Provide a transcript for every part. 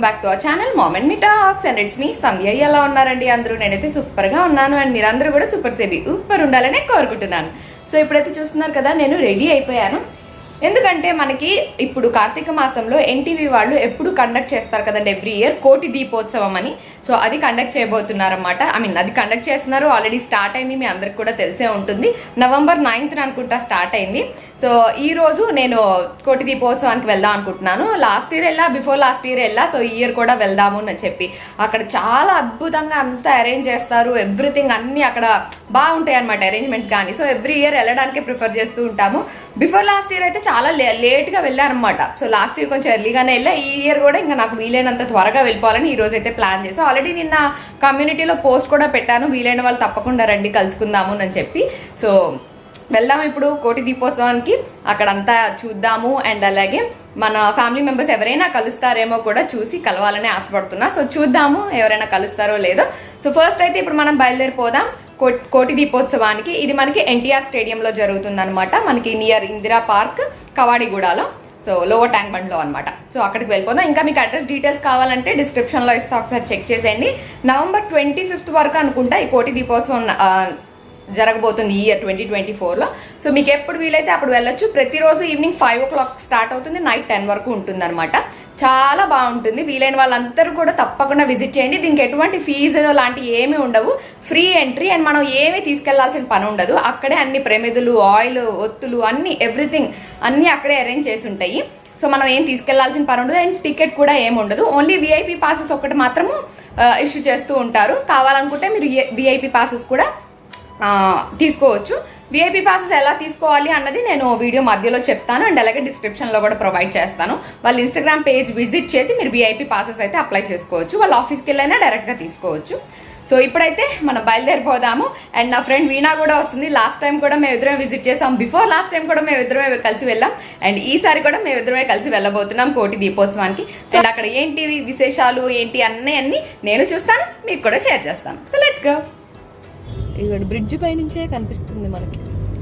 Welcome back to our channel mom me talks and it's me Sandhya. ఎలా ఉన్నారండి అందరూ? నేనైతే సూపర్గా ఉన్నాను. అండ్ మీరందరూ కూడా సూపర్ సేబీ సూపర్ ఉండాలనే కోరుకుంటున్నాను. సో ఇప్పుడైతే చూస్తున్నారు కదా నేను రెడీ అయిపోయాను. ఎందుకంటే మనకి ఇప్పుడు కార్తీక మాసంలో ఎన్టీవీ వాళ్ళు ఎప్పుడు కండక్ట్ చేస్తారు కదండి ఎవ్రీ ఇయర్ కోటి దీపోత్సవం అని. సో అది కండక్ట్ చేయబోతున్నారన్నమాట. ఐ మీన్ అది కండక్ట్ చేస్తున్నారు. ఆల్రెడీ స్టార్ట్ అయింది మీ అందరికి కూడా తెలిసే ఉంటుంది. నవంబర్ నైన్త్ అనుకుంటా స్టార్ట్ అయింది. సో ఈరోజు నేను కోటి దీపోత్సవానికి వెళ్దాం అనుకుంటున్నాను. లాస్ట్ ఇయర్ వెళ్ళా బిఫోర్ లాస్ట్ ఇయర్ వెళ్ళా సో ఈ ఇయర్ కూడా వెళ్దాము అని చెప్పి. అక్కడ చాలా అద్భుతంగా అంతా అరేంజ్ చేస్తారు ఎవ్రీథింగ్ అన్నీ అక్కడ బాగుంటాయి అనమాట అరేంజ్మెంట్స్ కానీ సో ఎవ్రీ ఇయర్ వెళ్ళడానికి ప్రిఫర్ చేస్తూ ఉంటాము. బిఫోర్ లాస్ట్ ఇయర్ అయితే చాలా లే లేట్గా వెళ్ళారనమాట సో లాస్ట్ ఇయర్ కొంచెం ఎర్లీగానే వెళ్ళా. ఈ ఇయర్ కూడా ఇంకా నాకు వీలైనంత త్వరగా వెళ్ళిపోవాలని ఈ రోజు అయితే ప్లాన్ చేసాం. ఆల్రెడీ నిన్న కమ్యూనిటీలో పోస్ట్ కూడా పెట్టాను. వీలైన వాళ్ళు తప్పకుండా రండి కలుసుకుందాము అని చెప్పి. సో వెళ్దాం ఇప్పుడు కోటి దీపోత్సవానికి. అక్కడంతా చూద్దాము. అండ్ అలాగే మన ఫ్యామిలీ మెంబర్స్ ఎవరైనా కలుస్తారేమో కూడా చూసి కలవాలని ఆశపడుతున్నా. సో చూద్దాము ఎవరైనా కలుస్తారో లేదో. సో ఫస్ట్ అయితే ఇప్పుడు మనం బయలుదేరిపోదాం. కోటి దీపోత్సవానికి. ఇది మనకి ఎన్టీఆర్ స్టేడియంలో జరుగుతుంది అనమాట మనకి నియర్ ఇందిరా పార్క్ కవాడిగూడలో. సో లోవర్ ట్యాంక్ బండ్లో అనమాట సో అక్కడికి వెళ్ళిపోదాం. ఇంకా మీకు అడ్రస్ డీటెయిల్స్ కావాలంటే డిస్క్రిప్షన్లో ఇస్తా. ఒకసారి చెక్ చేసేయండి. నవంబర్ ట్వంటీ ఫిఫ్త్ వరకు అనుకుంటా ఈ కోటి దీపోత్సవం జరగబోతుంది ఈ ఇయర్ ట్వంటీ ట్వంటీ ఫోర్లో సో మీకు ఎప్పుడు వీలైతే అప్పుడు వెళ్ళొచ్చు. ప్రతిరోజు evening five o'clock start అవుతుంది. నైట్ టెన్ వరకు ఉంటుంది అనమాట చాలా బాగుంటుంది. వీలైన వాళ్ళందరూ కూడా తప్పకుండా విజిట్ చేయండి. దీనికి ఎటువంటి ఫీజు లాంటివి ఏమీ ఉండవు. ఫ్రీ ఎంట్రీ అండ్ మనం ఏమీ తీసుకెళ్ళాల్సిన పని ఉండదు. అక్కడే అన్ని ప్రమిదులు ఆయిల్ ఒత్తులు అన్ని ఎవ్రీథింగ్ అన్నీ అక్కడే అరేంజ్ చేసి ఉంటాయి. సో మనం ఏం తీసుకెళ్ళాల్సిన పని ఉండదు. అండ్ టికెట్ కూడా ఏమి ఉండదు. ఓన్లీ విఐపి పాసెస్ ఒకటి మాత్రము uh, ఇష్యూ చేస్తూ ఉంటారు. కావాలనుకుంటే మీరు విఐపి పాసెస్ కూడా తీసుకోవచ్చు. విఐపీ పాసెస్ ఎలా తీసుకోవాలి అన్నది నేను వీడియో మధ్యలో చెప్తాను. అండ్ అలాగే డిస్క్రిప్షన్లో కూడా ప్రొవైడ్ చేస్తాను. వాళ్ళ ఇన్స్టాగ్రామ్ పేజ్ విజిట్ చేసి మీరు విఐపీ పాసెస్ అయితే అప్లై చేసుకోవచ్చు. వాళ్ళ ఆఫీస్కి వెళ్ళైనా డైరెక్ట్గా తీసుకోవచ్చు. సో ఇప్పుడైతే మనం బయలుదేరిపోదాము. అండ్ నా ఫ్రెండ్ వీణా కూడా వస్తుంది. లాస్ట్ టైం కూడా మేము ఇద్దరం విజిట్ చేసాం. బిఫోర్ లాస్ట్ టైం కూడా మేము ఇద్దరమే కలిసి వెళ్ళాం. అండ్ ఈసారి కూడా మేము ఇద్దరమే కలిసి వెళ్ళబోతున్నాం కోటి దీపోత్సవానికి. సో అక్కడ ఏంటి విశేషాలు ఏంటి అన్నీ అన్నీ నేను చూస్తాను. మీకు కూడా షేర్ చేస్తాను. సో లెట్స్ గో ఇక్కడ బ్రిడ్జ్ పైనుంచే కనిపిస్తుంది మనకి.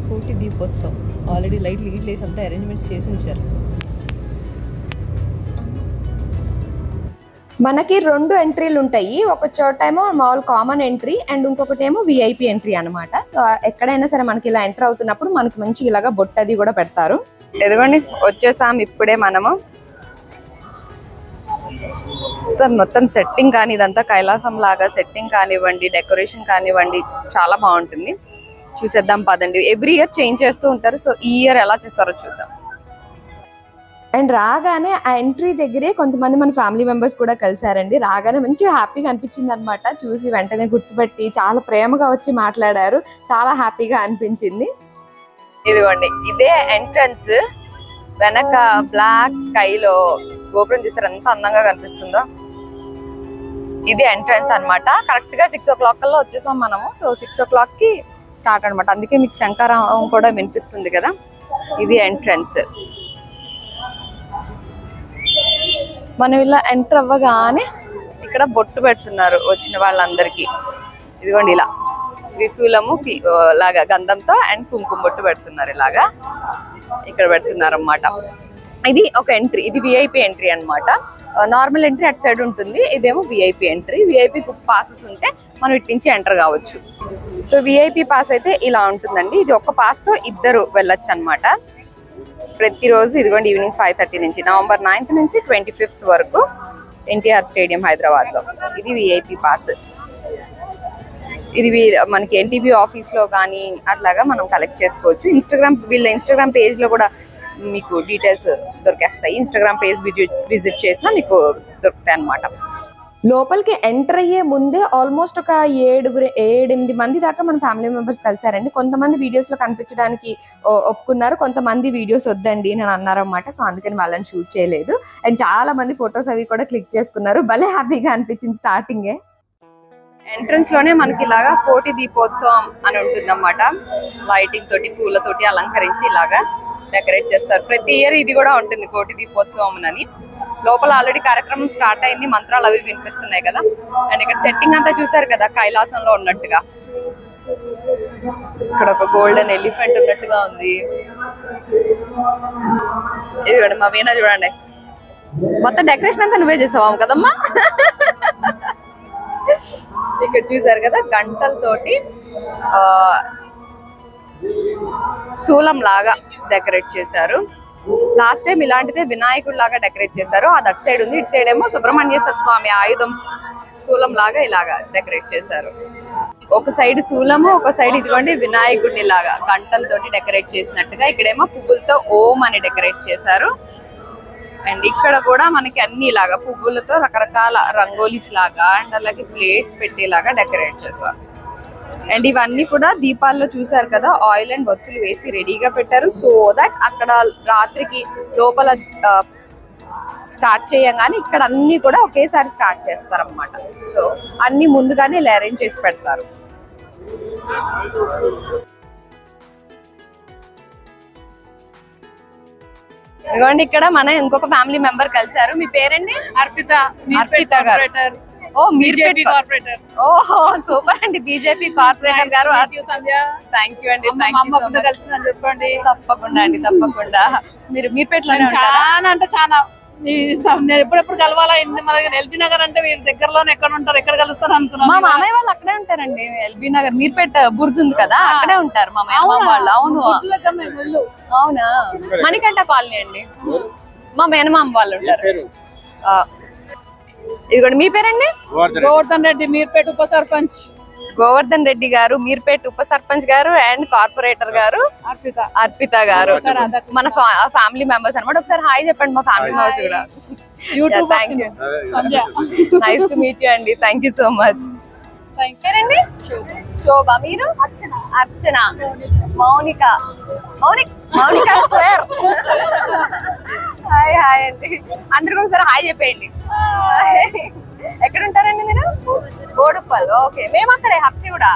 కోటి దీపోత్సవం. ఆల్రెడీ లైట్ లీడ్ లేసి అంతా అరేంజ్మెంట్స్ చేసి ఉంచారు. మనకి రెండు ఎంట్రీలు ఉంటాయి. ఒక చోట ఏమో మామూలు కామన్ ఎంట్రీ అండ్ ఇంకొకటి ఏమో విఐపి ఎంట్రీ అనమాట సో ఎక్కడైనా సరే మనకి ఇలా ఎంటర్ అవుతున్నప్పుడు మనకి మంచి ఇలాగా బొట్టది కూడా పెడతారు. ఎదగండి వచ్చేసాం ఇప్పుడే మనము. మొత్తం మొత్తం సెట్టింగ్ కానీ ఇదంతా కైలాసం లాగా సెట్టింగ్ కానివ్వండి డెకరేషన్ కానివ్వండి చాలా బాగుంటుంది. చూసేద్దాం పదండి. ఎవ్రీ ఇయర్ చేంజ్ చేస్తూ ఉంటారు. సో ఈ ఇయర్ ఎలా చేస్తారో చూద్దాం. అండ్ రాగానే ఆ ఎంట్రీ దగ్గరే కొంతమంది మన ఫ్యామిలీ మెంబర్స్ కూడా కలిసారండి. రాగానే మంచిగా హ్యాపీగా అనిపించింది అనమాట చూసి వెంటనే గుర్తుపెట్టి చాలా ప్రేమగా వచ్చి మాట్లాడారు. చాలా హ్యాపీగా అనిపించింది. ఇదిగోండి. ఇదే ఎంట్రన్స్ వెనక బ్లాక్ స్కైలో గోపురం చూసారు ఎంత అందంగా కనిపిస్తుందో. ఇది ఎంట్రన్స్ అన్నమాట. కరెక్ట్గా సిక్స్ ఓ క్లాక్ కల్లా వచ్చేసాం మనము. సో సిక్స్ ఓ క్లాక్కి స్టార్ట్ అన్నమాట. అందుకే మీకు శంకారావం కూడా వినిపిస్తుంది కదా. ఇది ఎంట్రన్స్ మనం ఇలా ఎంటర్ అవ్వగానే ఇక్కడ బొట్టు పెడుతున్నారు వచ్చిన వాళ్ళందరికీ. ఇదిగోండి ఇలా. త్రిశూలము పి- లాగా గంధంతో అండ్ కుంకుమ బొట్టు పెడుతున్నారు ఇలాగా. ఇక్కడ పెడుతున్నారు అన్నమాట ఇది ఒక ఎంట్రీ ఇది విఐపి ఎంట్రీ అన్నమాట. నార్మల్ ఎంట్రీ అటు సైడ్ ఉంటుంది ఇదేమో విఐపి ఎంట్రీ. విఐపి పాసెస్ ఉంటే మనం ఇటు నుంచి ఎంటర్ కావచ్చు. సో విఐపి పాస్ అయితే ఇలా ఉంటుందండి. ఇది ఒక పాస్తో ఇద్దరు వెళ్ళొచ్చు అనమాట ప్రతిరోజు ఇదిగోండి ఈవినింగ్ ఫైవ్ థర్టీ నుంచి నవంబర్ నైన్త్ నుంచి ట్వంటీ ఫిఫ్త్ వరకు ఎన్టీఆర్ స్టేడియం హైదరాబాద్లో ఇది విఐపి పాస్. ఇది మనకి ఎన్టీబీ ఆఫీస్లో కానీ అట్లాగా మనం కలెక్ట్ చేసుకోవచ్చు. ఇన్స్టాగ్రామ్ వీళ్ళ ఇన్స్టాగ్రామ్ పేజ్లో కూడా మీకు డీటెయిల్స్ దొరికేస్తాయి. ఇన్స్టాగ్రామ్ పేజ్ విజిట్ చేసినా మీకు దొరుకుతాయి అన్నమాట. లోపలికి ఎంటర్ అయ్యే ముందే ఆల్మోస్ట్ ఒక ఏడుగురు ఏడెనిమిది మంది దాకా మన ఫ్యామిలీ మెంబర్స్ కలిసారండి కొంతమంది వీడియోస్లో కనిపించడానికి ఒప్పుకున్నారు. కొంతమంది వీడియోస్ వద్దండి అని అన్నారు అనమాట సో అందుకని వాళ్ళని షూట్ చేయలేదు. అండ్ చాలా మంది ఫొటోస్ అవి కూడా క్లిక్ చేసుకున్నారు. భలే హ్యాపీగా అనిపించింది స్టార్టింగే ఎంట్రన్స్లోనే మనకి ఇలాగా కోటి దీపోత్సవం అని ఉంటుంది అన్నమాట లైటింగ్ తోటి పూలతోటి అలంకరించి ఇలాగా. డెకరేట్ చేస్తారు. ప్రతి ఇయర్ ఇది కూడా ఉంటుంది కోటి దీపోత్సవం అని లోపల ఆల్రెడీ కార్యక్రమం స్టార్ట్ అయింది మంత్రాలు అవి వినిపిస్తున్నాయి కదా. అండ్ ఇక్కడ సెట్టింగ్ అంతా చూసారు కదా కైలాసంలో ఉన్నట్టుగా. ఇక్కడ ఒక గోల్డెన్ ఎలిఫెంట్ ఉన్నట్టుగా ఉంది. ఇది కూడా మా వీణ చూడండి. మొత్తం డెకరేషన్ అంతా నువ్వే చేసావా కదమ్మా? ఇక్కడ చూసారు కదా గంటలతోటి శూలం లాగా డెకరేట్ చేశారు. లాస్ట్ టైం ఇలాంటిదే వినాయకుడు లాగా డెకరేట్ చేశారు. అది అటు సైడ్ ఉంది ఇటు సైడ్ ఏమో సుబ్రహ్మణ్యేశ్వర స్వామి ఆయుధం శూలం లాగా ఇలాగా డెకరేట్ చేశారు. ఒక సైడ్ శూలము ఒక సైడ్ ఇదిగోండి వినాయకుడిని లాగా గంటలతోటి డెకరేట్ చేసినట్టుగా ఇక్కడేమో పువ్వులతో ఓం అని డెకరేట్ చేశారు. అండ్ ఇక్కడ కూడా మనకి అన్ని ఇలాగా పువ్వులతో రకరకాల రంగోలీస్ లాగా అండ్ అలాగే ప్లేట్స్ పెట్టేలాగా డెకరేట్ చేశారు. అండ్ ఇవన్నీ కూడా దీపాల్లో చూసారు కదా ఆయిల్ అండ్ ఒత్తులు వేసి రెడీగా పెట్టారు. సో దట్ అక్కడ రాత్రికి లోపల స్టార్ట్ చేయగానే ఇక్కడ అన్ని కూడా ఒకేసారి స్టార్ట్ చేస్తారు అనమాట సో అన్ని ముందుగానే ఇలా అరేంజ్ చేసి పెడతారు. ఇదిగోండి ఇక్కడ మన ఇంకొక ఫ్యామిలీ మెంబర్ కలిసారు మీ పేరండి? అర్పిత. అర్పిత గారు. Oh BJP corporator. ఓహో సూపర్ అండి. BJP corporator garu Sandhya thank you అండి. మా కలిసి చెప్పండి. తప్పకుండా అండి తప్పకుండా. మీరు మీర్పేటలోనే ఉంటారా చాలా అంటే చాలా. నేను ఎప్పుడెప్పుడు కలవాలా? మన ఎల్బీ నగర్ అంటే మీరు దగ్గరలోనే ఎక్కడ ఉంటారు? ఎక్కడ కలుస్తారు మా అనుకున్నాను మామయ్య వాళ్ళు అక్కడే ఉంటారండి. ఎల్బీ నగర్. మీర్పేట బుర్జ్ ఉంది కదా అక్కడే ఉంటారు మా మామయ్య వాళ్ళు. అవును. మేము. అవునా? మణికంఠ కాలనీ అండి. మా మేనమామ వాళ్ళు ఉంటారు. ఆ. ఇదిగోండి మీ పేరండి? గోవర్ధన్ రెడ్డి. మీర్పేట ఉప సర్పంచ్. గోవర్ధన్ రెడ్డి గారు మీర్పేట ఉప సర్పంచ్ గారు అండ్ కార్పొరేటర్ గారు. అర్పిత. గారు. మన ఫ్యామిలీ మెంబర్స్ అన్నమాట. ఒకసారి హాయ్ చెప్పండి మా ఫ్యామిలీ మెంబర్స్ కూడా. నైస్ టు మీట్ యూ అండి. థ్యాంక్ యూ సో మచ్ పేరండి? శోభ. మీరు? Archana. Archana. Mounika. Mounika. Mounika square. Hi hi అండి. అందరికి ఒకసారి హాయ్ చెప్పేయండి. ఎక్కడ ఉంటారండి మీరు? బోడుప్పల్ ఓకే. మేము అక్కడే హప్సి కూడా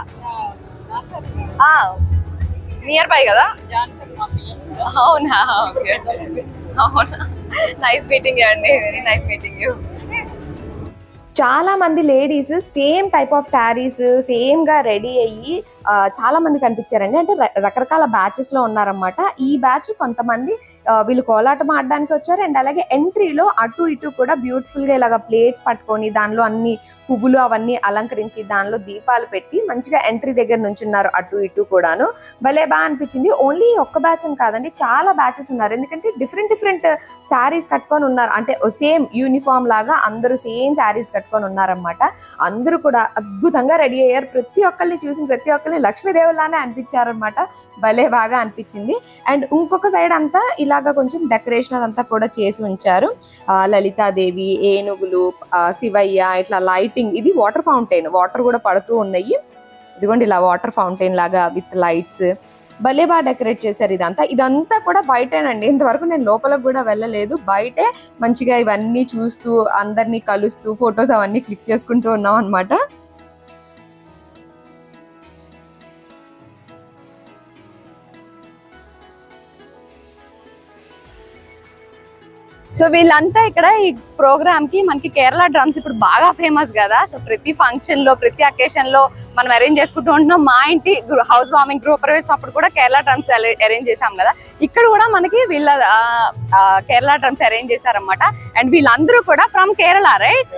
నియర్ బై కదా? అవునా? ఓకే. అవునా? నైస్ మీటింగ్ అండి. వెరీ నైస్ మీటింగ్ యూ చాలా మంది ladies same type of saris సేమ్గా ready అయ్యి చాలా మంది కనిపించారండి. అంటే రకరకాల బ్యాచెస్లో ఉన్నారనమాట ఈ బ్యాచ్ కొంతమంది వీళ్ళు కోలాటం ఆడడానికి వచ్చారు. అండ్ అలాగే ఎంట్రీలో అటు ఇటు కూడా బ్యూటిఫుల్గా ఇలాగ ప్లేట్స్ పట్టుకొని దానిలో అన్ని పువ్వులు అవన్నీ అలంకరించి దానిలో దీపాలు పెట్టి మంచిగా ఎంట్రీ దగ్గర నుంచున్నారు అటు ఇటు కూడాను. భలే బాగా అనిపించింది. ఓన్లీ ఒక్క బ్యాచ్ అని కాదండి చాలా బ్యాచెస్ ఉన్నారు. ఎందుకంటే డిఫరెంట్ డిఫరెంట్ శారీస్ కట్టుకొని ఉన్నారు. అంటే సేమ్ యూనిఫామ్ లాగా అందరూ సేమ్ శారీస్ కట్టుకొని ఉన్నారన్నమాట. అందరూ కూడా అద్భుతంగా రెడీ అయ్యారు. ప్రతి ఒక్కరిని చూసిన ప్రతి ఒక్కరిని లక్ష్మీదేవులానే అనిపించారనమాట భలే బాగా అనిపించింది. అండ్ ఇంకొక సైడ్ అంతా ఇలాగా కొంచెం డెకరేషన్ అదంతా కూడా చేసి ఉంచారు. లలితాదేవి ఏనుగులు శివయ్య ఇట్లా లైటింగ్. ఇది వాటర్ ఫౌంటైన్. వాటర్ కూడా పడుతూ ఉన్నాయి. ఇదిగోండి ఇలా వాటర్ ఫౌంటైన్ లాగా విత్ లైట్స్. భలే బాగా డెకరేట్ చేశారు ఇదంతా. ఇదంతా కూడా బయటేనండి. ఇంతవరకు నేను లోపలకు కూడా వెళ్ళలేదు. బయటే మంచిగా ఇవన్నీ చూస్తూ అందరినీ కలుస్తూ ఫొటోస్ అవన్నీ క్లిక్ చేసుకుంటూ ఉన్నాం అనమాట సో వీళ్ళంతా ఇక్కడ ఈ ప్రోగ్రామ్కి మనకి కేరళ డ్రమ్స్ ఇప్పుడు బాగా ఫేమస్ కదా. సో ప్రతి ఫంక్షన్లో ప్రతి అకేషన్లో మనం అరేంజ్ చేసుకుంటూ ఉంటున్నాం. మా ఇంటి హౌస్ వార్మింగ్ గృహ ప్రవేశం అప్పుడు కూడా కేరళ డ్రమ్స్ అరేంజ్ చేసాం కదా. ఇక్కడ కూడా మనకి వీళ్ళ కేరళ డ్రమ్స్ అరేంజ్ చేశారన్నమాట. అండ్ వీళ్ళందరూ కూడా ఫ్రమ్ కేరళ రైట్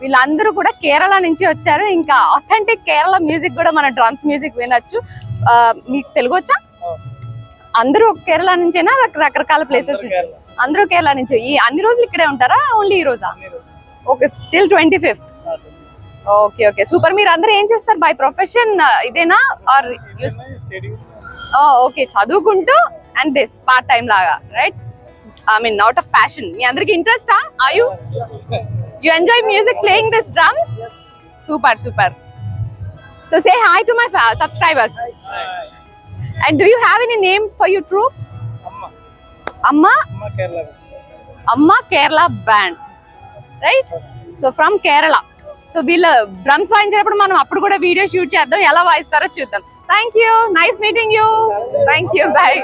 వీళ్ళందరూ కూడా కేరళ నుంచి వచ్చారు. ఇంకా అథెంటిక్ కేరళ మ్యూజిక్ కూడా మన డ్రమ్స్ మ్యూజిక్ వినొచ్చు. మీకు తెలుగు వచ్చా అందరూ కేరళ నుంచేనా? రక- రకరకాల ప్లేసెస్ అందరూ కేరళ నుంచి. ఈ అన్ని రోజులు ఇక్కడే ఉంటారా? ఓన్లీ ఈ రోజా? Okay till twenty fifth okay okay. Super. మీరు అందరూ ఏం చేస్తారు? బై ప్రొఫెషన్ ఇదేనా? Or okay. చదువుకుంటూ అండ్ దిస్ పార్ట్ టైం లాగా right I mean out of passion మీ అందరికి ఇంట్రెస్టా are you you enjoy music playing this drums super super so say hi to my subscribers and do you have any name for you troupe అమ్మ? అమ్మ Kerala band right so from Kerala so వీళ్ళ drums వాయించేటప్పుడు మనం అప్పుడు కూడా video shoot చేద్దాం. ఎలా వాయిస్తారో చూద్దాం. Thank you nice meeting you thank you bye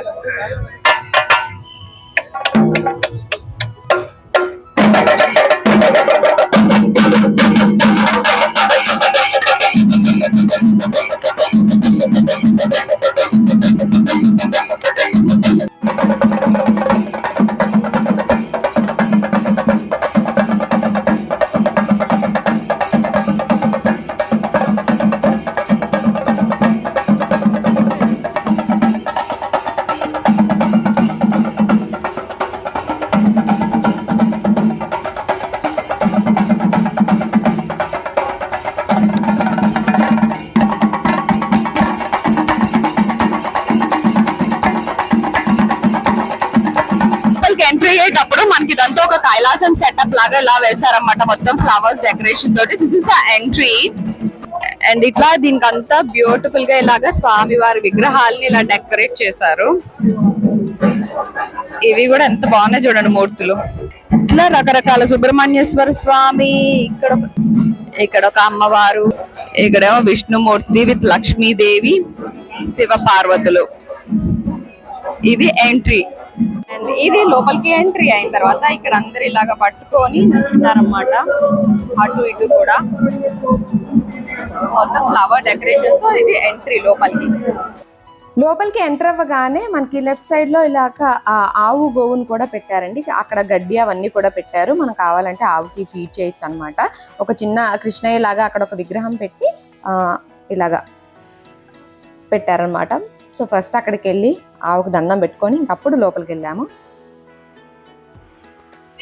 లాగా ఇలా వేశారన్నమాట మొత్తం ఫ్లవర్స్ డెకరేషన్ తోటి. This is the entry and ఇట్లా దీనికి అంతా బ్యూటిఫుల్గా ఇలాగా స్వామి వారి విగ్రహాలని ఇలా డెకరేట్ చేశారు. ఇవి కూడా ఎంత బాగున్నాయి చూడండి మూర్తులు. ఇట్లా రకరకాల సుబ్రహ్మణ్యేశ్వర స్వామి ఇక్కడ ఇక్కడ ఒక అమ్మవారు ఇక్కడేమో విష్ణుమూర్తి విత్ లక్ష్మీదేవి శివ పార్వతులు. ఇది ఎంట్రీ అండ్ ఇది లోపలికి ఎంట్రీ అయిన తర్వాత ఇక్కడ అందరు ఇలాగా పట్టుకొని నుంచున్నారన్నమాట అటు ఇటు కూడా. మొత్తం ఫ్లవర్ డెకరేషన్స్తో ఇది ఎంట్రీ లోపలికి. లోపలికి ఎంటర్ అవ్వగానే మనకి లెఫ్ట్ సైడ్లో ఇలాగ ఆ ఆవు గోవును కూడా పెట్టారండి. అక్కడ గడ్డి అవన్నీ కూడా పెట్టారు. మనం కావాలంటే ఆవుకి ఫీడ్ చేయొచ్చు అన్నమాట. ఒక చిన్న కృష్ణయ్య లాగా అక్కడ ఒక విగ్రహం పెట్టి ఇలాగా పెట్టారనమాట సో ఫస్ట్ అక్కడికి వెళ్ళి ఆవుకు దండం పెట్టుకొని ఇంకప్పుడు లోపలికి వెళ్ళాము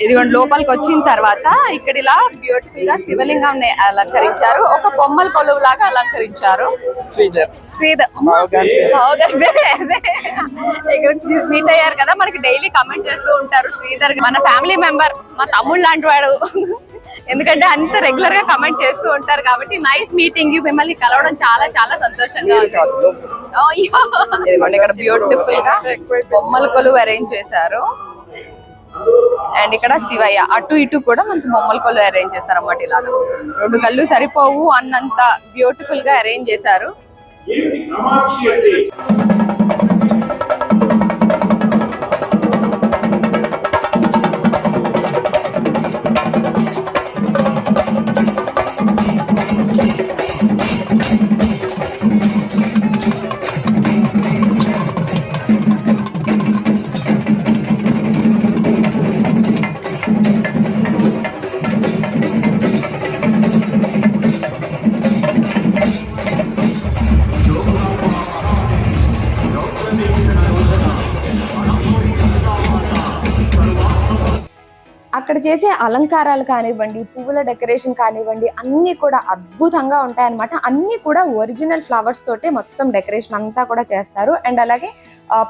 ఇదిగోండి లోపలికి వచ్చిన తర్వాత ఇక్కడ ఇలా బ్యూటిఫుల్గా శివలింగం అలంకరించారు. ఒక బొమ్మల కొలువు లాగా అలంకరించారు. శ్రీధర్. శ్రీధర్. ఇక్కడ మీట్ అయ్యారు కదా మనకి డైలీ కమెంట్ చేస్తూ ఉంటారు శ్రీధర్. మన ఫ్యామిలీ మెంబర్ మా తమ్ముడు లాంటి వాడు. ఎందుకంటే అంత రెగ్యులర్గా కమెంట్ చేస్తూ ఉంటారు కాబట్టి నైస్ మీటింగ్ యూ. మిమ్మల్ని కలవడం చాలా చాలా సంతోషంగా ఉంది. ఇదిగోండి ఇక్కడ బ్యూటిఫుల్గా బొమ్మల కొలువు అరేంజ్ చేశారు. అండ్ ఇక్కడ శివయ్య. అటు ఇటు కూడా మనకి బొమ్మల కొలు అరేంజ్ చేశారు అన్నమాట ఇలాగా. రెండు కళ్ళు సరిపోవు అన్నంత బ్యూటిఫుల్గా అరేంజ్ చేశారు. చేసే అలంకారాలు కానివ్వండి పువ్వుల డెకరేషన్ కానివ్వండి అన్నీ కూడా అద్భుతంగా ఉంటాయన్నమాట. అన్నీ కూడా ఒరిజినల్ ఫ్లవర్స్ తోటే మొత్తం డెకరేషన్ అంతా కూడా చేస్తారు. అండ్ అలాగే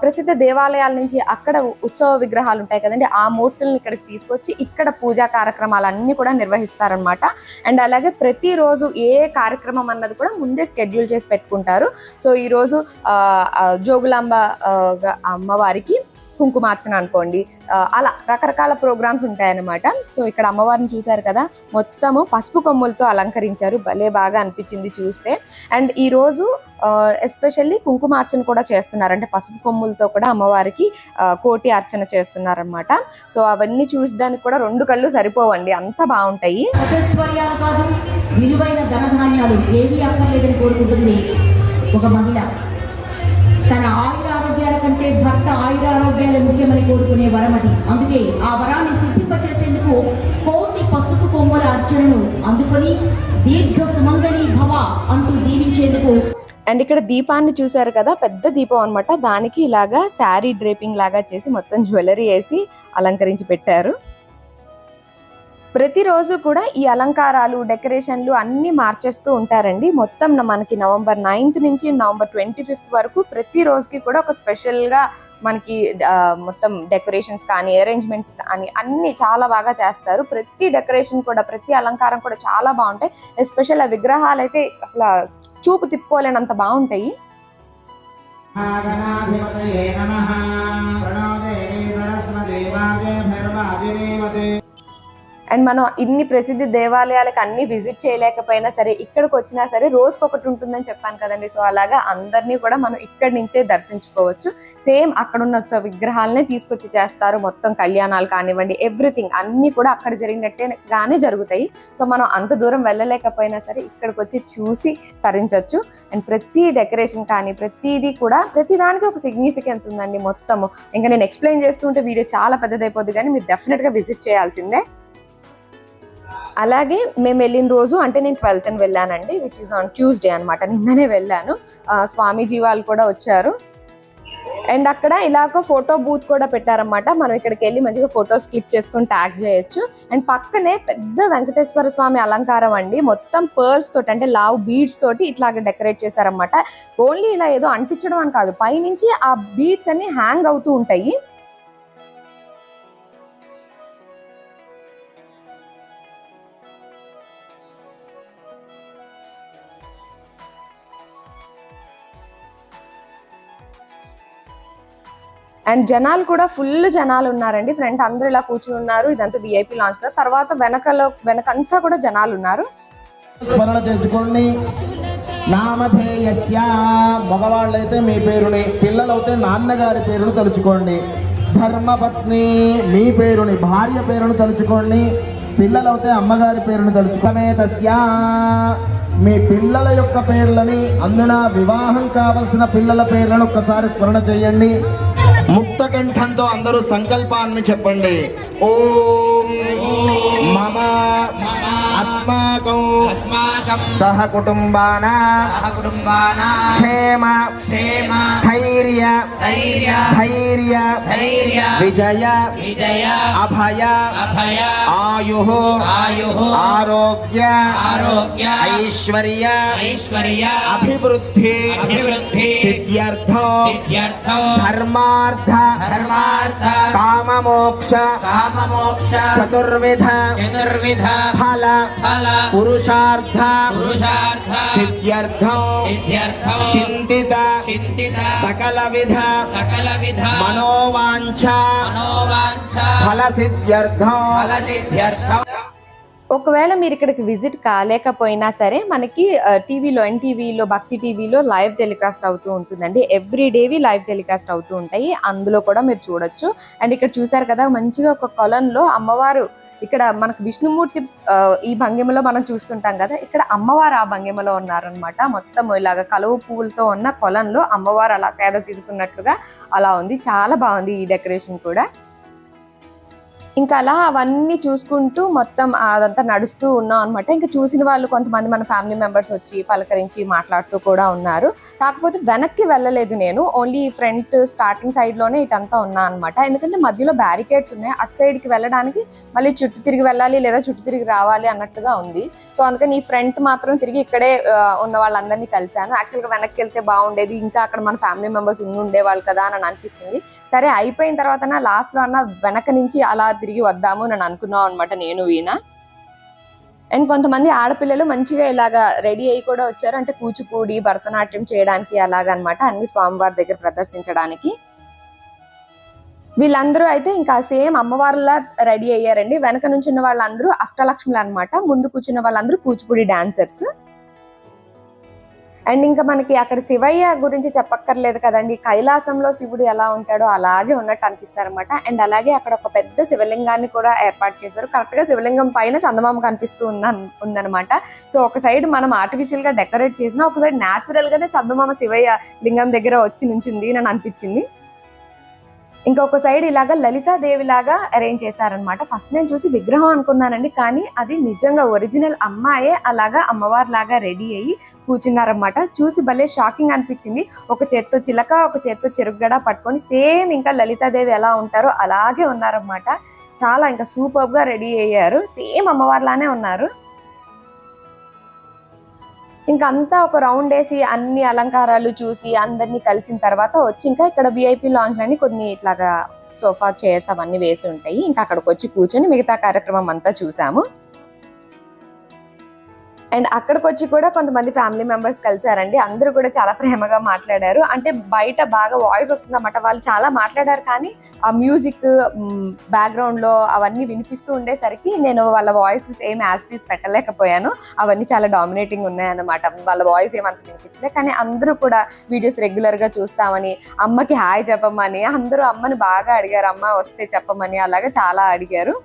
ప్రసిద్ధ దేవాలయాల నుంచి అక్కడ ఉత్సవ విగ్రహాలు ఉంటాయి కదండి ఆ మూర్తులను ఇక్కడికి తీసుకొచ్చి ఇక్కడ పూజా కార్యక్రమాలు అన్నీ కూడా నిర్వహిస్తారనమాట అండ్ అలాగే ప్రతిరోజు ఏ కార్యక్రమం అన్నది కూడా ముందే షెడ్యూల్ చేసి పెట్టుకుంటారు. సో ఈరోజు జోగులాంబ అమ్మవారికి కుంకుమార్చన అనుకోండి. అలా రకరకాల ప్రోగ్రామ్స్ ఉంటాయన్నమాట. సో ఇక్కడ అమ్మవారిని చూశారు కదా మొత్తము పసుపు కొమ్ములతో అలంకరించారు. భలే బాగా అనిపించింది చూస్తే. అండ్ ఈ రోజు ఎస్పెషల్లీ కుంకుమార్చన కూడా చేస్తున్నారు. అంటే పసుపు కొమ్ములతో కూడా అమ్మవారికి కోటి అర్చన చేస్తున్నారనమాట సో అవన్నీ చూసడానికి కూడా రెండు కళ్ళు సరిపోవండి. అంత బాగుంటాయి. విలువైన ధనధాన్యాలు ఏమీ అక్కర్లేదని కోరుకుంటుంది ఒక మహిళ. కంటే భర్త ఆయురారోగ్యాలే ముఖ్యమని కోరుకునే వరం అది అందుకే ఆ వరాన్ని సిద్ధింపచేసేందుకు కోటి పసుపు కొమ్మల అర్చనను అందుకొని దీర్ఘ సుమంగళి భవ అంటూ దీవించేందుకు అండ్ ఇక్కడ దీపాన్ని చూసారు కదా పెద్ద దీపం అనమాట దానికి ఇలాగా శారీ డ్రేపింగ్ లాగా చేసి మొత్తం జ్యువెలరీ వేసి అలంకరించి పెట్టారు. ప్రతిరోజు కూడా ఈ అలంకారాలు డెకరేషన్లు అన్ని మార్చేస్తూ ఉంటారండి. మొత్తం మనకి నవంబర్ నైన్త్ నుంచి నవంబర్ ట్వంటీ ఫిఫ్త్ వరకు ప్రతి రోజుకి కూడా ఒక స్పెషల్గా మనకి మొత్తం డెకరేషన్స్ కానీ అరేంజ్మెంట్స్ కానీ అన్ని చాలా బాగా చేస్తారు. ప్రతి డెకరేషన్ కూడా ప్రతి అలంకారం కూడా చాలా బాగుంటాయి. ఎస్పెషల్ ఆ విగ్రహాలు అయితే అసలు చూపు తిప్పుకోలేనంత బాగుంటాయి. అండ్ మనం ఇన్ని ప్రసిద్ధి దేవాలయాలకు అన్ని విజిట్ చేయలేకపోయినా సరే ఇక్కడికి వచ్చినా సరే రోజుకి ఒకటి ఉంటుందని చెప్పాను కదండి. సో అలాగా అందరినీ కూడా మనం ఇక్కడి నుంచే దర్శించుకోవచ్చు. సేమ్ అక్కడ ఉన్న ఉత్సవ విగ్రహాలనే తీసుకొచ్చి చేస్తారు. మొత్తం కళ్యాణాలు కానివ్వండి ఎవ్రీథింగ్ అన్నీ కూడా అక్కడ జరిగినట్టేగానే జరుగుతాయి. సో మనం అంత దూరం వెళ్ళలేకపోయినా సరే ఇక్కడికి వచ్చి చూసి తరించవచ్చు అండ్ ప్రతి డెకరేషన్ కానీ ప్రతిదీ కూడా ప్రతి దానికి ఒక సిగ్నిఫికెన్స్ ఉందండి మొత్తము. ఇంకా నేను ఎక్స్ప్లెయిన్ చేస్తుంటే వీడియో చాలా పెద్దదైపోద్ది కానీ మీరు డెఫినెట్గా విజిట్ చేయాల్సిందే. అలాగే మేము వెళ్ళిన రోజు అంటే నేను ట్వెల్త్ వెళ్ళానండి విచ్ ఇస్ ఆన్ ట్యూస్డే అనమాట నిన్ననే వెళ్ళాను. స్వామీజీ వాళ్ళు కూడా వచ్చారు. అండ్ అక్కడ ఇలాగ ఫోటో బూత్ కూడా పెట్టారన్నమాట. మనం ఇక్కడికి వెళ్ళి మంచిగా ఫొటోస్ క్లిక్ చేసుకొని ట్యాగ్ చేయొచ్చు. అండ్ పక్కనే పెద్ద వెంకటేశ్వర స్వామి అలంకారం అండి. మొత్తం పర్ల్స్ తోటి అంటే లావ్ బీడ్స్ తోటి ఇట్లాగ డెకరేట్ చేశారనమాట ఓన్లీ ఇలా ఏదో అంటించడం అని కాదు. పైనుంచి ఆ బీడ్స్ అన్ని హ్యాంగ్ అవుతూ ఉంటాయి. అండ్ జనాలు కూడా ఫుల్ జనాలు ఉన్నారండి. ఫ్రంట్ అందరూ ఇలా కూర్చుని ఉన్నారు. ఇదంతా విఐపి లాంచ్ కదా తర్వాత వెనకలో వెనకంతా కూడా జనాలు ఉన్నారు. స్మరణ చేసుకోండి. నామధేయస్య. మగవాళ్ళైతే మీ పేరుని పిల్లలైతే నాన్నగారి పేరును తలుచుకోండి. ధర్మపత్ని మీ పేరుని భార్య పేరును తలుచుకోండి. పిల్లలైతే అమ్మగారి పేరును తలుచుకోమే తస్య మీ పిల్లల యొక్క పేర్లని అందున వివాహం కావలసిన పిల్లల పేర్లను ఒక్కసారి స్మరణ చేయండి. ముక్త కంఠంతో అందరూ సంకల్పాన్ని చెప్పండి. ఓం మమ అస్మాకం సహ కుటుంబాన క్షేమ క్షేమ ధైర్య ధైర్య ధైర్య ధైర్య విజయ విజయ అభయ అభయ ఆయు ఆయు ఆరోగ్య ఆరోగ్య ఐశ్వర్య ఐశ్వర్య అభివృద్ధి అభివృద్ధి సిద్ధ్యర్థం సిద్ధ్యర్థం ధర్మార్థ ధర్మార్థ కామమోక్ష కామమోక్ష చతుర్విధ చతుర్విధ ఫల ఫల పురుషార్థ పురుషార్థ సిద్ధ్యర్థం సిద్ధ్యర్థం చింతిత చింతిత సకల విధ సకల విధ మనోవాంఛ మనోవాంఛ ఫల సిద్ధ్యర్థం ఫల సిద్ధ్యర్థం ఒకవేళ మీరు ఇక్కడికి విజిట్ కాలేకపోయినా సరే మనకి టీవీలో ఎన్టీవీలో భక్తి టీవీలో లైవ్ టెలికాస్ట్ అవుతూ ఉంటుందండి. ఎవ్రీ డేవి లైవ్ టెలికాస్ట్ అవుతూ ఉంటాయి. అందులో కూడా మీరు చూడొచ్చు. అండ్ ఇక్కడ చూసారు కదా మంచిగా ఒక కొలంలో అమ్మవారు ఇక్కడ మనకు విష్ణుమూర్తి ఈ భంగిమలో మనం చూస్తుంటాం కదా ఇక్కడ అమ్మవారు ఆ భంగిమలో ఉన్నారనమాట మొత్తం ఇలాగ కలువ పువ్వులతో ఉన్న కొలంలో అమ్మవారు అలా సేద తీరుతున్నట్లుగా అలా ఉంది. చాలా బాగుంది ఈ డెకరేషన్ కూడా. ఇంకా అలా అవన్నీ చూసుకుంటూ మొత్తం అదంతా నడుస్తూ ఉన్నాం అనమాట ఇంకా చూసిన వాళ్ళు కొంతమంది మన ఫ్యామిలీ మెంబర్స్ వచ్చి పలకరించి మాట్లాడుతూ కూడా ఉన్నారు. కాకపోతే వెనక్కి వెళ్ళలేదు నేను. ఓన్లీ ఫ్రంట్ స్టార్టింగ్ సైడ్లోనే ఇటంతా ఉన్నా అనమాట ఎందుకంటే మధ్యలో బ్యారికేడ్స్ ఉన్నాయి. అటు సైడ్కి వెళ్ళడానికి మళ్ళీ చుట్టూ తిరిగి వెళ్ళాలి లేదా చుట్టూ తిరిగి రావాలి అన్నట్టుగా ఉంది. సో అందుకని ఈ ఫ్రంట్ మాత్రం తిరిగి ఇక్కడే ఉన్న వాళ్ళందరినీ కలిశాను. యాక్చువల్గా వెనక్కి వెళ్తే బాగుండేది. ఇంకా అక్కడ మన ఫ్యామిలీ మెంబర్స్ ఉండి ఉండేవాళ్ళు కదా అని అనిపించింది. సరే అయిపోయిన తర్వాత లాస్ట్లో అన్న వెనక నుంచి అలా తిరిగి వద్దాము అని అనుకున్నాం అనమాట నేను వీణ. అండ్ కొంతమంది ఆడపిల్లలు మంచిగా ఇలాగా రెడీ అయ్యి కూడా వచ్చారు. అంటే కూచిపూడి భరతనాట్యం చేయడానికి అలాగనమాట అన్ని స్వామివారి దగ్గర ప్రదర్శించడానికి. వీళ్ళందరూ అయితే ఇంకా సేమ్ అమ్మవారిలా రెడీ అయ్యారండి. వెనక నుంచి ఉన్న వాళ్ళందరూ అష్టలక్ష్ములు అనమాట ముందు కూర్చున్న వాళ్ళందరూ కూచిపూడి డాన్సర్స్. అండ్ ఇంకా మనకి అక్కడ శివయ్య గురించి చెప్పక్కర్లేదు కదండి. కైలాసంలో శివుడు ఎలా ఉంటాడో అలాగే ఉన్నట్టు అనిపిస్తారు అనమాట అండ్ అలాగే అక్కడ ఒక పెద్ద శివలింగాన్ని కూడా ఏర్పాటు చేశారు. కరెక్ట్గా శివలింగం పైన చందమామ కనిపిస్తూ ఉందన్ ఉందన్నమాట. సో ఒక సైడ్ మనం ఆర్టిఫిషియల్గా డెకరేట్ చేసిన ఒక సైడ్ న్యాచురల్గానే చందమామ శివయ్య లింగం దగ్గర వచ్చి నుంచింది నన్ను అనిపించింది. ఇంకొక సైడ్ ఇలాగా లలితాదేవి లాగా అరేంజ్ చేశారనమాట ఫస్ట్ నేను చూసి విగ్రహం అనుకున్నానండి కానీ అది నిజంగా ఒరిజినల్ అమ్మాయే అలాగా అమ్మవారి లాగా రెడీ అయ్యి కూర్చున్నారనమాట చూసి భలే షాకింగ్ అనిపించింది. ఒక చేత్తో చిలక ఒక చేత్తో చెరుగ్గడ పట్టుకొని సేమ్ ఇంకా లలితాదేవి ఎలా ఉంటారో అలాగే ఉన్నారనమాట చాలా ఇంకా సూపర్గా రెడీ అయ్యారు. సేమ్ అమ్మవారిలానే ఉన్నారు. అంతా ఒక రౌండ్ వేసి అన్ని అలంకారాలు చూసి అందరినీ కలిసిన తర్వాత వచ్చి ఇంకా ఇక్కడ విఐపి లాంచ్ అని కొన్ని ఇట్లాగా సోఫా చైర్స్ అవన్నీ వేసి ఉంటాయి. ఇంకా అక్కడికి వచ్చి కూర్చొని మిగతా కార్యక్రమం అంతా చూసాము. అండ్ అక్కడికి వచ్చి కూడా కొంతమంది ఫ్యామిలీ మెంబర్స్ కలిసారండి. అందరూ కూడా చాలా ప్రేమగా మాట్లాడారు. అంటే బయట బాగా వాయిస్ వస్తుందన్నమాట. వాళ్ళు చాలా మాట్లాడారు కానీ ఆ మ్యూజిక్ బ్యాక్గ్రౌండ్లో అవన్నీ వినిపిస్తూ ఉండేసరికి నేను వాళ్ళ వాయిస్ సేమ్ యాజిటీస్ పెట్టలేకపోయాను. అవన్నీ చాలా డామినేటింగ్ ఉన్నాయన్నమాట. వాళ్ళ వాయిస్ ఏమంత వినిపించలే. కానీ అందరూ కూడా వీడియోస్ రెగ్యులర్గా చూస్తామని అమ్మకి హాయ్ చెప్పమని అందరూ అమ్మని బాగా అడిగారు. అమ్మ వస్తే చెప్పమని అలాగా చాలా అడిగారు.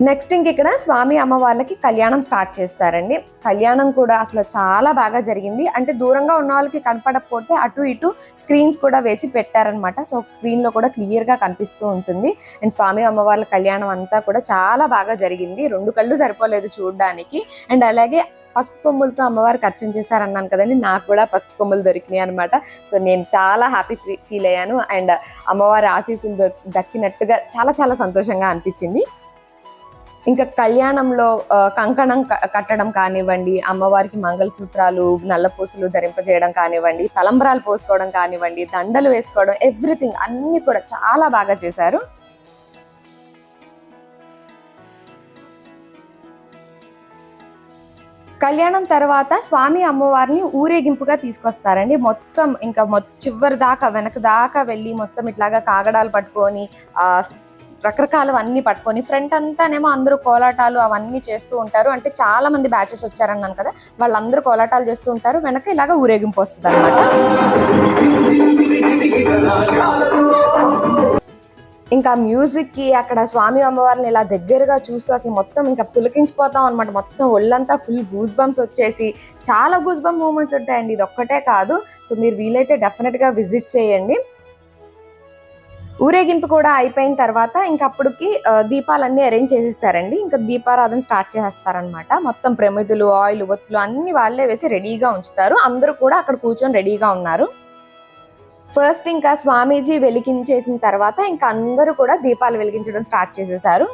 నెక్స్ట్ ఇంక ఇక్కడ స్వామి అమ్మవార్లకి కళ్యాణం స్టార్ట్ చేస్తారండి. కళ్యాణం కూడా అసలు చాలా బాగా జరిగింది. అంటే దూరంగా ఉన్న వాళ్ళకి కనపడకపోతే అటు ఇటు స్క్రీన్స్ కూడా వేసి పెట్టారనమాట సో స్క్రీన్లో కూడా క్లియర్గా కనిపిస్తూ ఉంటుంది. అండ్ స్వామి అమ్మవార్ల కళ్యాణం అంతా కూడా చాలా బాగా జరిగింది. రెండు కళ్ళు సరిపోలేదు చూడడానికి. అండ్ అలాగే పసుపు కొమ్ములతో అమ్మవారికి అర్చన చేశారన్నాను కదండి. నాకు కూడా పసుపు కొమ్ములు దొరికినాయి అనమాట సో నేను చాలా హ్యాపీ ఫీల్ అయ్యాను. అండ్ అమ్మవారి ఆశీస్సులు దొరికి దక్కినట్టుగా చాలా చాలా సంతోషంగా అనిపించింది. ఇంకా కళ్యాణంలో కంకణం కట్టడం కానివ్వండి అమ్మవారికి మంగళసూత్రాలు నల్లపూసలు ధరింపజేయడం కానివ్వండి తలంబరాలు పోసుకోవడం కానివ్వండి దండలు వేసుకోవడం ఎవ్రీథింగ్ అన్ని కూడా చాలా బాగా చేశారు. కళ్యాణం తర్వాత స్వామి అమ్మవారిని ఊరేగింపుగా తీసుకొస్తారండి. మొత్తం ఇంకా చివరి దాకా వెనక దాకా వెళ్ళి మొత్తం ఇట్లాగా కాగడాలు పట్టుకొని ఆ రకరకాలు అన్నీ పట్టుకొని ఫ్రంట్ అంతానేమో అందరూ కోలాటాలు అవన్నీ చేస్తూ ఉంటారు. అంటే చాలా మంది బ్యాచెస్ వచ్చారన్నాను కదా వాళ్ళందరూ కోలాటాలు చేస్తూ ఉంటారు. వెనక ఇలాగ ఊరేగింపు వస్తుంది అనమాట ఇంకా మ్యూజిక్కి అక్కడ స్వామి అమ్మవారిని ఇలా దగ్గరగా చూస్తూ అసలు మొత్తం ఇంకా పులికించిపోతాం అనమాట మొత్తం ఒళ్ళంతా ఫుల్ గూస్ బంప్స్ వచ్చేసి చాలా గూస్ బంప్ మూమెంట్స్ ఉంటాయండి. ఇది ఒక్కటే కాదు. సో మీరు వీలైతే డెఫినెట్గా విజిట్ చేయండి. ఊరేగింపు కూడా అయిపోయిన తర్వాత ఇంకా అప్పటికి దీపాలన్నీ అరేంజ్ చేసేసారండి. ఇంకా దీపారాధన స్టార్ట్ చేసేస్తారనమాట మొత్తం ప్రమిదులు ఆయిల్ ఒత్తులు అన్ని వాళ్ళే వేసి రెడీగా ఉంచుతారు. అందరూ కూడా అక్కడ కూర్చొని రెడీగా ఉన్నారు. ఫస్ట్ ఇంకా స్వామీజీ వెలిగించేసిన తర్వాత ఇంకా అందరూ కూడా దీపాలు వెలిగించడం స్టార్ట్ చేసేసారు.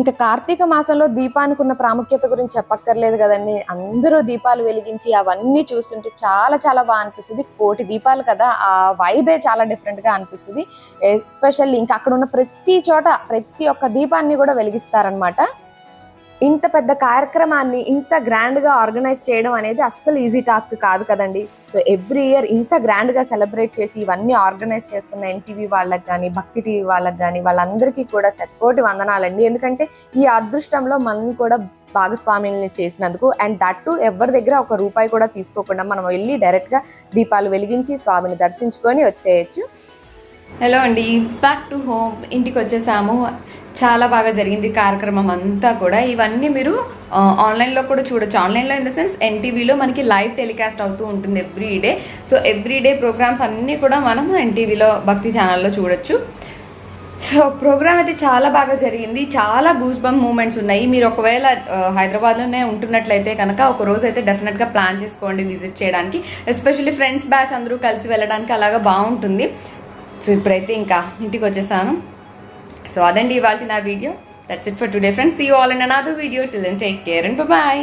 ఇంకా కార్తీక మాసంలో దీపానికి ఉన్న ప్రాముఖ్యత గురించి చెప్పక్కర్లేదు కదండి. అందరూ దీపాలు వెలిగించి అవన్నీ చూస్తుంటే చాలా చాలా బాగా అనిపిస్తుంది. కోటి దీపాలు కదా ఆ వైబే చాలా డిఫరెంట్గా అనిపిస్తుంది. ఎస్పెషల్లీ ఇంకా అక్కడ ఉన్న ప్రతి చోట ప్రతి ఒక్క దీపాన్ని కూడా వెలిగిస్తారనమాట ఇంత పెద్ద కార్యక్రమాన్ని ఇంత గ్రాండ్గా ఆర్గనైజ్ చేయడం అనేది అస్సలు ఈజీ టాస్క్ కాదు కదండి. సో ఎవ్రీ ఇయర్ ఇంత గ్రాండ్గా సెలబ్రేట్ చేసి ఇవన్నీ ఆర్గనైజ్ చేస్తున్న ఎన్టీవీ వాళ్ళకి కానీ భక్తి టీవీ వాళ్ళకి కానీ వాళ్ళందరికీ కూడా శతకోటి వందనాలండి. ఎందుకంటే ఈ అదృష్టంలో మనల్ని కూడా భాగస్వామ్యుల్ని చేసినందుకు అండ్ దట్ టు ఎవరి దగ్గర ఒక రూపాయి కూడా తీసుకోకుండా మనం వెళ్ళి డైరెక్ట్గా దీపాలు వెలిగించి స్వామిని దర్శించుకొని వచ్చేయచ్చు. హలో అండి బ్యాక్ టు హోమ్ ఇంటికి వచ్చేసాము. చాలా బాగా జరిగింది కార్యక్రమం అంతా కూడా. ఇవన్నీ మీరు ఆన్లైన్లో కూడా చూడొచ్చు. ఆన్లైన్లో ఇన్ ద సెన్స్ ఎన్టీవీలో మనకి లైవ్ టెలికాస్ట్ అవుతూ ఉంటుంది every day so every day programs అన్నీ కూడా మనము ఎన్టీవీలో భక్తి ఛానల్లో చూడొచ్చు. సో ప్రోగ్రామ్ అయితే చాలా బాగా జరిగింది. చాలా గూస్ బంప్ మూమెంట్స్ ఉన్నాయి. మీరు ఒకవేళ హైదరాబాద్లోనే ఉంటున్నట్లయితే కనుక ఒక రోజు అయితే డెఫినెట్గా ప్లాన్ చేసుకోండి విజిట్ చేయడానికి. ఎస్పెషల్లీ ఫ్రెండ్స్ బ్యాచ్ అందరూ కలిసి వెళ్ళడానికి అలాగా బాగుంటుంది. సో ఇప్పుడైతే ఇంకా ఇంటికి వచ్చేసాను. సో అదండి ఇవాళ నా video that's it for today friends see all in another video till then take care and bye